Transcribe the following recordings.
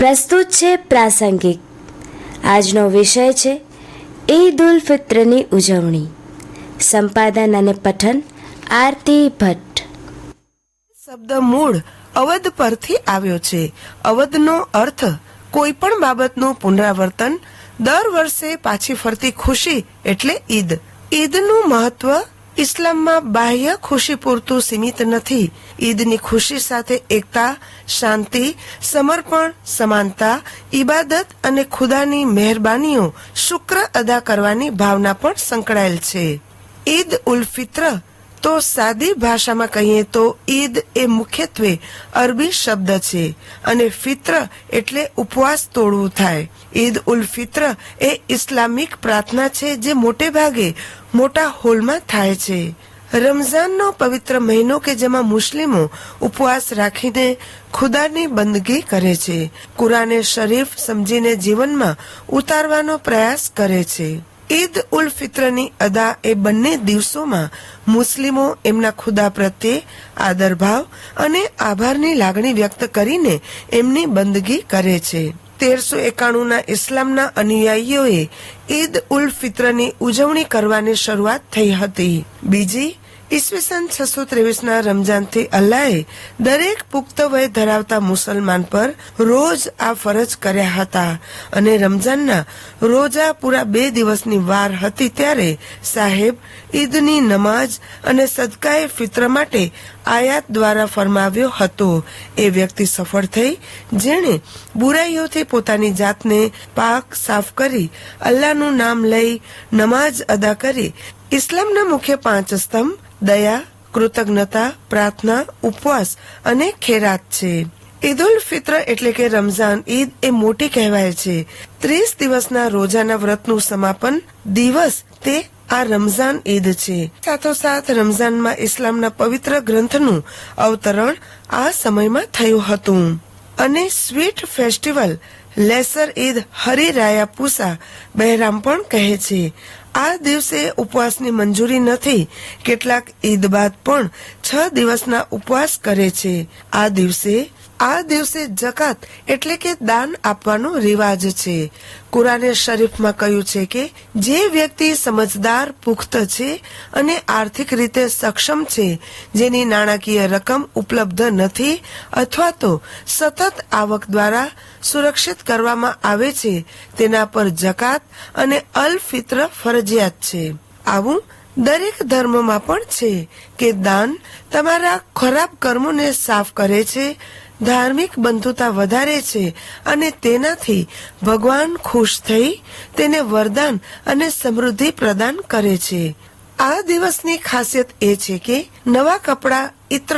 પ્રસ્તુત છે પ્રાસંગિક. આજનો વિષય છે ઈદ ઉલ ફિત્રની ઉજવણી. સંપાદન અને પઠન આરતી ભટ્ટ. શબ્દ મૂળ અવધ પરથી આવ્યો છે. અવધનો અર્થ કોઈ પણ બાબતનું પુનરાવર્તન, દર વર્ષે પાછી ફરતી ખુશી એટલે ઈદ. ઈદનું મહત્વ ઇસ્લામમાં બાહ્ય ખુશી પૂરતું સીમિત નથી. ઈદની ખુશી સાથે એકતા, શાંતિ, સમર્પણ, સમાનતા ઇબાદત અને ખુદાની મહેરબાનીઓ શુક્ર અદા કરવાની ભાવના પણ સંકળાયેલ છે. ઈદ ઉલ ફિત્ર તો સાદી ભાષામાં કહીએ તો ઈદ એ મુખ્યત્વે અરબી શબ્દ છે અને ફિત્ર એટલે ઉપવાસ તોડવું થાય. ઈદ ઉલ ફિત્ર એ ઇસ્લામિક પ્રાર્થના છે જે મોટે ભાગે મોટા હોલમાં થાય છે. રમઝાનનો પવિત્ર મહિનો કે જેમાં મુસ્લિમો ઉપવાસ રાખીને ખુદાની બંદગી કરે છે. કુરાને શરીફ સમજીને જીવનમાં ઉતારવાનો પ્રયાસ કરે છે. ઈદ ઉલ ફિત્રની અદા એ બંને દિવસોમાં મુસ્લિમો એમના ખુદા પ્રત્યે આદરભાવ અને આભારની લાગણી વ્યક્ત કરીને એમની બંદગી કરે છે. તેરસો એકાણું ના ઇસ્લામના અનુયાયીઓએ ઈદ ઉલ ફિત્રની ઉજવણી કરવાની શરૂઆત થઈ હતી. બીજી ઈસવીસન છસો ત્રેવીસ ના રમજાનથી અલ્લાએ દરેક પુખ્ત વય ધરાવતા મુસલમાન પર રોજ આ ફરજ કર્યા હતા અને રમજાનના રોજા પૂરા બે દિવસની વાર હતી ત્યારે સાહેબ ઈદની નમાજ અને સદકાએ ફિત્ર માટે આયાત દ્વારા ફરમાવ્યો હતો. એ વ્યક્તિ સફળ થઈ, જેણે બુરાઈઓથી પોતાની જાતને પાક સાફ કરી અલ્લાહનું નામ લઈ નમાજ અદા કરી ઇસ્લામના મુખ્ય પાંચ સ્તંભ દયા, કૃતજ્ઞતા, પ્રાર્થના, ઉપવાસ અને ખેરાત છે. ઈદ ઉલ ફિત્ર એટલે કે રમઝાન ઈદ એ મોટી કહેવાય છે. ત્રીસ દિવસના રોજાના વ્રતનું સમાપન દિવસ તે આ રમઝાન ઈદ છે. સાથોસાથ રમઝાનમાં ઇસ્લામના પવિત્ર ગ્રંથનું અવતરણ આ સમયમાં થયું હતું. અને sweet festival, lesser Eid Hari Raya Puasa બહેરામ પણ કહે છે. આ દિવસે ઉપવાસની મંજૂરી નથી. કેટલાક ઈદ બાદ પણ છ દિવસના ઉપવાસ કરે છે. આ દિવસે આ દિવસે જકાત એટલે કે દાન આપવાનો રિવાજ છે. કુરાને શરીફમાં કહ્યું છે કે, જે વ્યક્તિ સમજદાર, પુખ્ત છે અને આર્થિક રીતે સક્ષમ છે, જેની નાણાકીય રકમ ઉપલબ્ધ નથી અથવા તો સતત આવક દ્વારા સુરક્ષિત કરવામાં આવે છે, તેના પર જકાત અને અલ ફિત્ર ફરજિયાત છે. આવું દરેક ધર્મમાં પણ છે કે દાન તમારા ખરાબ કર્મોને સાફ કરે છે, ધાર્મિક બંધુતા વધારે છે અને તેનાથી ભગવાન ખુશ થઈ તેને વરદાન અને સમૃદ્ધિ પ્રદાન કરે છે. આ દિવસની ખાસિયત એ છે કે નવા કપડાં ઇત્ર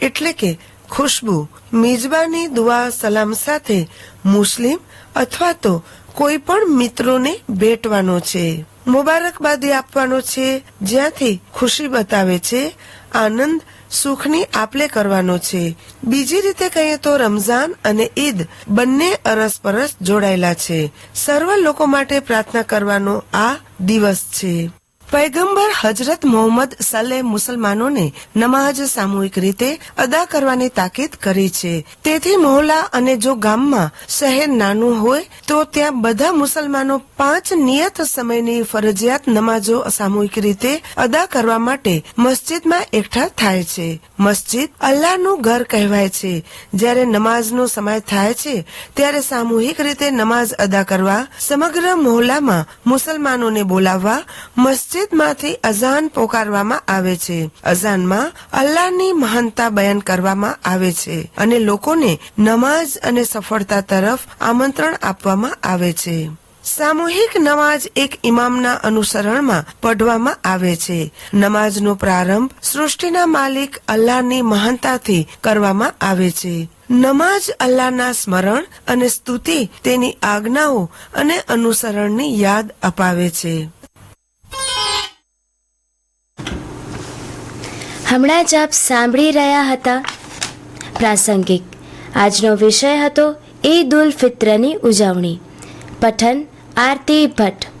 એટલે કે ખુશ્બુ, મિજબાની દુઆ સલામ સાથે મુસ્લિમ અથવા તો કોઈ પણ મિત્રોને ભેટવાનો છે. મુબારકબાદી આપવાનો છે, જ્યાંથી ખુશી બતાવે છે, આનંદ સુખની આપલે કરવાનો છે. બીજી રીતે કહીએ તો રમઝાન અને ઈદ બંને અરસપરસ જોડાયેલા છે. સર્વ લોકો માટે પ્રાર્થના કરવાનો આ દિવસ છે. પૈગંબર હજરત મોહમ્મદ સલે મુસલમાનોને નમાજ સામૂહિક રીતે અદા કરવાની તાકીદ કરી છે. તેથી મોહલા અને જો ગામમાં શહેર નાનું હોય, તો ત્યાં બધા મુસલમાનો પાંચ નિયત સમયની ફરજિયાત નમાજો સામૂહિક રીતે અદા કરવા માટે મસ્જિદમાં એકઠા થાય છે. મસ્જિદ અલ્લાહનું ઘર કહેવાય છે. જ્યારે નમાઝનો સમય થાય છે, ત્યારે સામૂહિક રીતે નમાઝ અદા કરવા સમગ્ર મોહલામાં મુસલમાનોને બોલાવવા મસ્જિદ મસ્જિદમાંથી અઝાન પોકારવામાં આવે છે. અઝાનમાં અલ્લાહની મહાનતા બયાન કરવામાં આવે છે અને લોકોને નમાઝ અને સફળતા તરફ આમંત્રણ આપવામાં આવે છે. સામૂહિક નમાજ એક ઇમામના અનુસરણમાં પઢવામાં આવે છે. નમાજનો પ્રારંભ સૃષ્ટિના માલિક અલ્લાહની મહાનતાથી કરવામાં આવે છે. નમાજ અલ્લાહના સ્મરણ અને સ્તુતિ તેની આજ્ઞાઓ અને અનુસરણની યાદ અપાવે છે. હમણાં જ આપ સાંભળી રહ્યા હતા. પ્રાસંગિક. આજનો વિષય હતો ઈદ ઉલ ફિત્રની ઉજવણી. પઠન આરતી ભટ્ટ.